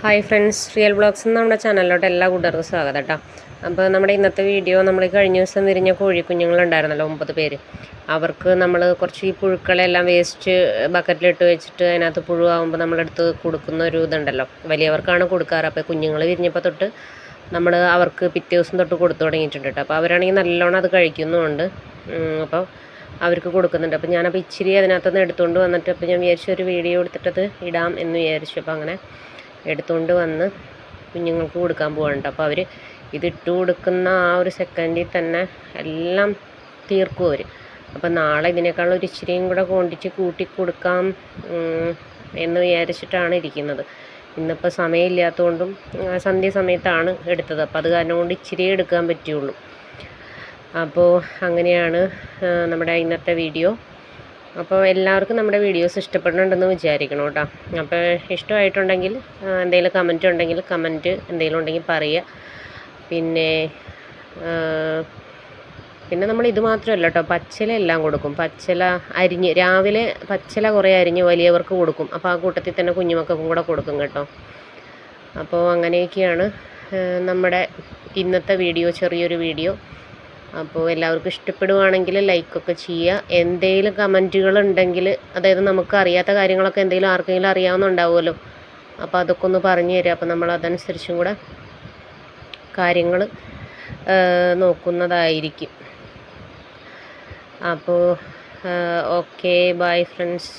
Hi friends real blogs നമ്മുടെ ചാനലിലോട്ട് എല്ലാ കൂട്ടുകാർക്കും സ്വാഗതം കേട്ടോ അപ്പോൾ നമ്മുടെ ഇന്നത്തെ വീഡിയോ നമ്മൾ കഴിഞ്ഞ ദിവസം വിരിഞ്ഞ കോഴിക്കുഞ്ഞുങ്ങളുണ്ടായിരുന്നല്ലോ ഒമ്പത് പേര്. അവർക്ക് നമ്മൾ കുറച്ച് ഈ പുഴുക്കളെല്ലാം വേസ്റ്റ് ബക്കറ്റിലിട്ട് വെച്ചിട്ട് അതിനകത്ത് പുഴുവാകുമ്പോൾ നമ്മളെടുത്ത് കൊടുക്കുന്ന ഒരു ഇതുണ്ടല്ലോ. വലിയവർക്കാണ് കൊടുക്കാറ്. അപ്പോൾ കുഞ്ഞുങ്ങൾ വിരിഞ്ഞപ്പോൾ തൊട്ട് നമ്മൾ അവർക്ക് പിറ്റേ ദിവസം തൊട്ട് കൊടുത്തു തുടങ്ങിയിട്ടുണ്ട് കേട്ടോ അപ്പോൾ അവരാണെങ്കിൽ നല്ലോണം അത് കഴിക്കുന്നുമുണ്ട്. അപ്പോൾ അവർക്ക് കൊടുക്കുന്നുണ്ട്. അപ്പോൾ ഞാനപ്പോൾ ഇച്ചിരി അതിനകത്തുനിന്ന് എടുത്തുകൊണ്ട് വന്നിട്ട് അപ്പോൾ ഞാൻ വിചാരിച്ചു ഒരു വീഡിയോ എടുത്തിട്ടത് ഇടാം എന്ന് വിചാരിച്ചു. അപ്പോൾ അങ്ങനെ എടുത്തുകൊണ്ട് വന്ന് കുഞ്ഞുങ്ങൾക്ക് കൊടുക്കാൻ പോവാണ് അപ്പോൾ അവർ ഇതിട്ട് കൊടുക്കുന്ന ആ ഒരു സെക്കൻഡിൽ തന്നെ എല്ലാം തീർക്കും അവർ അപ്പോൾ നാളെ ഇതിനേക്കാൾ ഒരു ഇച്ചിരിയും കൂടെ ക്വാണ്ടിറ്റി കൂട്ടി കൊടുക്കാം എന്ന് വിചാരിച്ചിട്ടാണ് ഇരിക്കുന്നത്. ഇന്നിപ്പോൾ സമയമില്ലാത്തതുകൊണ്ടും സന്ധ്യ സമയത്താണ് എടുത്തത്. അപ്പോൾ അത് കാരണം കൊണ്ട് ഇച്ചിരിയേ എടുക്കാൻ പറ്റുള്ളൂ. അപ്പോൾ അങ്ങനെയാണ് നമ്മുടെ ഇന്നത്തെ വീഡിയോ. അപ്പോൾ എല്ലാവർക്കും നമ്മുടെ വീഡിയോസ് ഇഷ്ടപ്പെടുന്നുണ്ടെന്ന് വിചാരിക്കണം കേട്ടോ അപ്പോൾ ഇഷ്ടമായിട്ടുണ്ടെങ്കിൽ എന്തെങ്കിലും കമന്റ് ഉണ്ടെങ്കിൽ കമന്റ് എന്തെങ്കിലും ഉണ്ടെങ്കിൽ പറയുക. പിന്നെ പിന്നെ നമ്മൾ ഇത് മാത്രമല്ല കേട്ടോ പച്ചില എല്ലാം കൊടുക്കും. പച്ചില അരിഞ്ഞ് രാവിലെ പച്ചില കുറേ അരിഞ്ഞ് വലിയവർക്ക് കൊടുക്കും. അപ്പോൾ ആ കൂട്ടത്തിൽ തന്നെ കുഞ്ഞുമക്കൾക്കും കൂടെ കൊടുക്കും കേട്ടോ. അപ്പോൾ അങ്ങനെയൊക്കെയാണ് നമ്മുടെ ഇന്നത്തെ വീഡിയോ ചെറിയൊരു വീഡിയോ അപ്പോൾ എല്ലാവർക്കും ഇഷ്ടപ്പെടുവാണെങ്കിൽ ലൈക്കൊക്കെ ചെയ്യുക. എന്തെങ്കിലും കമന്റുകൾ ഉണ്ടെങ്കിൽ അതായത് നമുക്ക് അറിയാത്ത കാര്യങ്ങളൊക്കെ എന്തെങ്കിലും ആർക്കെങ്കിലും അറിയാവുന്നുണ്ടാവുമല്ലോ. അപ്പോൾ അതൊക്കെ ഒന്ന് പറഞ്ഞു തരിക. അപ്പോൾ നമ്മൾ അതനുസരിച്ചും കൂടെ കാര്യങ്ങൾ നോക്കുന്നതായിരിക്കും. അപ്പോൾ ഓക്കെ ബൈ ഫ്രണ്ട്സ്